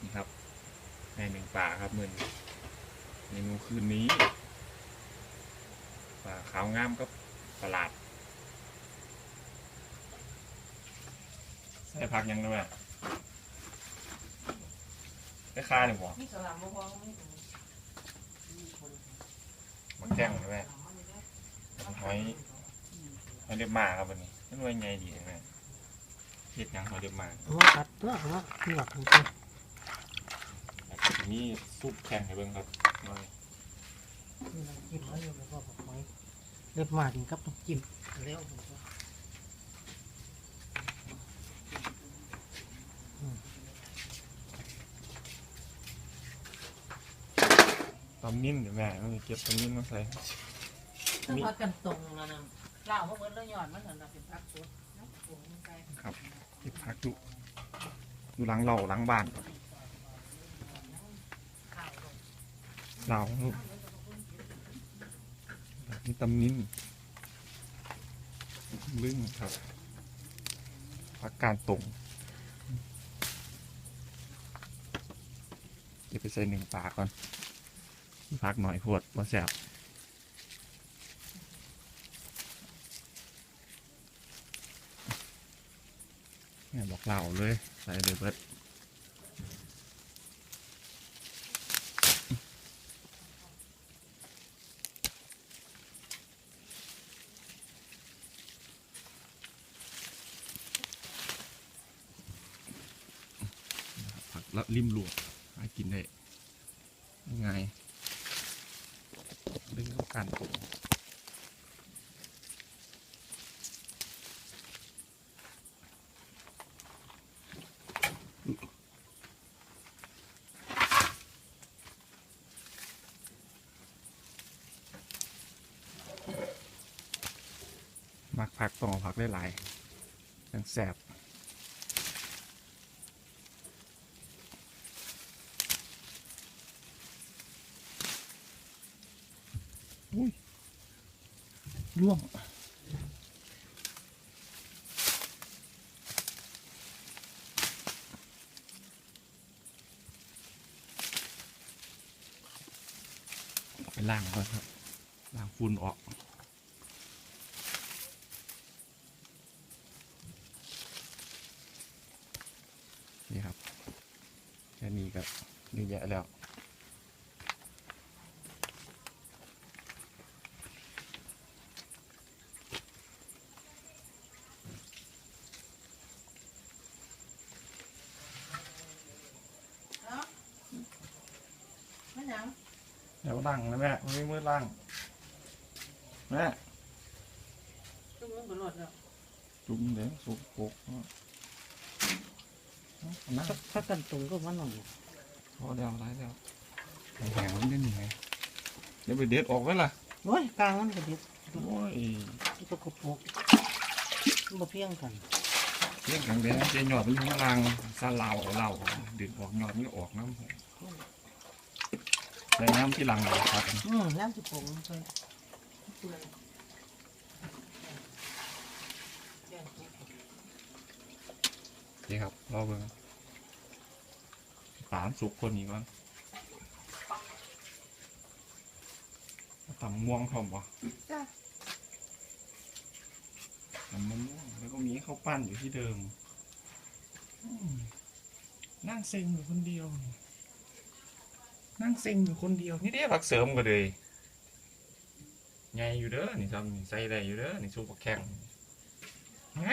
นี่ครับในหนึ่งป่าครับมือนเมนูคืนนี้ป่าขาวงามก็ประหลาดใส่ผักยังด้วยได้ค่าหนึ่งหัวมีสลัมบ่พอมีถุงมักแจ้งด้วยหอยหอยเดือบหมาครับวันนี้นี่ว่าไงดีไหมเห็ดยังหอยเดือบหมาว่ากัดตัวว่าหนวดของ ตัวนี่ซุปแข็งให้เบิ่งครับหน่อยนี่น้ำจิ้มแล้วอยู่แล้วก็บอกไว้เล็บมาถึงกับน้ำจิ้มแล้วผมก็ตำมิ้นเดี๋ยวแม่ต้องเก็บตำมิ้นมาใส่ถ้าพักกันตรงแล้วนะเล่าว่าเบิดแล้วหย่อนมันนั่นน่ะเป็นพักสดน้ำผงใส่ครับเก็บผักอยู่อยู่หลังเราหลังบ้านข้าวลง เรานี่ตำมิ้นลึ่งครับผักการตรงเดี๋ยวไปใส่หนึ่งปากก่อนพักหน่อยพวดว่าแสบเนี่ยบอกเล่าเลย ใส่เลยเบิด ผักละริมหลวกหากินได้ง่ายดึงเข้ากันมักผักต้องผักได้หลายยังแสบ ร่วงไปล้างก่อนครับล้างฝุ่นออกนี่ครับแค่นี้ก็เยอะแยะแล้ว เนาะมันห ยังเดี๋ยวล่างนะแม่ไม่มือล่างแม่ตุ้มมันบ่รอดแล้วจุ่มเดี๋ยวสุกโปกนะถ้ากันตรงก็มันหน่อยพอเดียวไรเดียวแข็งมันได้หนึ่งไงเดี๋ยวไปเด็ดออกไว้ล่ะโอ้ยกลางมันก็ดิบโอ้ยตัวกระปุกมันบ่เพียงกันเรื่องของแดงเจหยอดมันอยู่ข้างล่างซาเหลาเหลาดึงออกหยอดมันก็ออกน้ำ ใส่น้ำที่หลังเลยครับ อืมน้ำสิผงไปนี่ครับรอเบิ่งปานสุกคนนี้ก่อนตำม่วงเขาบ่จ้ะตำมะม่วงแล้วก็มีข้าวปั้นอยู่ที่เดิมอืมนั่งเซ็งอยู่คนเดียว นั่งเซ็งอยู่คนเดียวนี่ได้ผักเสริมก็เลยใหญ่อยู่เด้อนี่ทำนี่ใส่ได้อยู่เด้อนี่ซุปผักแข็งไง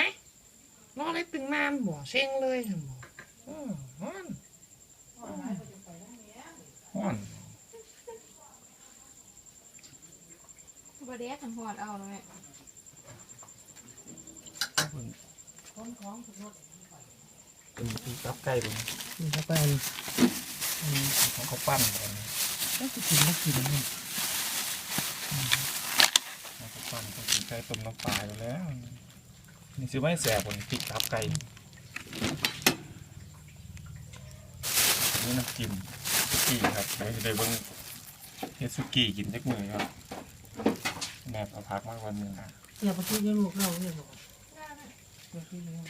รออะไรตึงนานบ่เซ็งเลยหั่นบ่อืมฮ้อนว่าหลายบ่จะไปทางเนี้ยห้อนบไดแยกกันหอดเอาเลยคนของถึงรถเป็นที่กับไก่ตรงนี้นี่เข้าไปอันนี้ ของข้าวปั้นก่อนแล้วสิกินบ่กินนี่เอาข้าวปั้นก็กินไก่ต้มน้ำปลาไปแล้ว นี่ซื้อไม่แสบผมติดกับไก่นี่น้ำจิ้มสุกี้ครับเดี๋ยวจะได้เบิ่งเฮ็ดสุกี้กินจักมือครับแม่เอาพักมากวันหนึ่งนะเดี๋ยวไปที่ลูกเราเนี่ยบ่น่าน่ะไปที่ลูก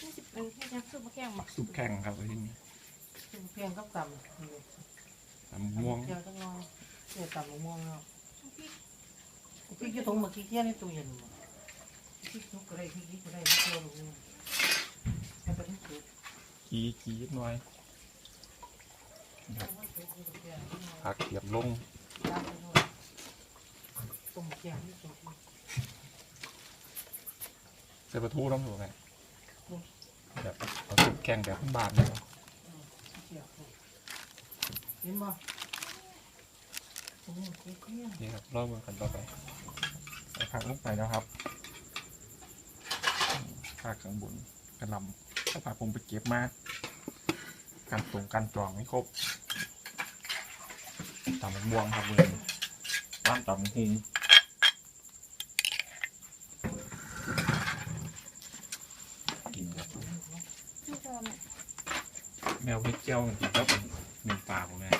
นี่สิเป็นที่ยักษ์ซุปมะแกงหมักซุปแข็งครับที่นี่ เพียงกับต่ำนี่ตำม่วงเจียวจังน้อยเจียวต่ำม่วงแล้วพี่พี่จะถุงเมื่อกี้เกี้ยในตู้เย็นบ่พี่ทุกก็ได้พี่กี้ก็ได้พี่เจียวลงนี่ให้ไปทั้งสุดกีกีนิดหน่อยผักเกียบลงต้มแกงนี่ต้มใส่ปลาทูน้ำหนูไงแบบเอาสุดแกงแบบบ้านๆเลยเจียว เห็นบ่โอ้โหเกี้ยนี่ครับรอบมือกันต่อไปใส่ผักลงไปแล้วครับผักข้างบนกระหลำถ้าผักผมไปเก็บมากันตรงกันจองไม่ครบตำม่วงครับมือบ้านตำหุงกินกับพี่จอมแมวพริกเจียวกินกับ ปากผมเลย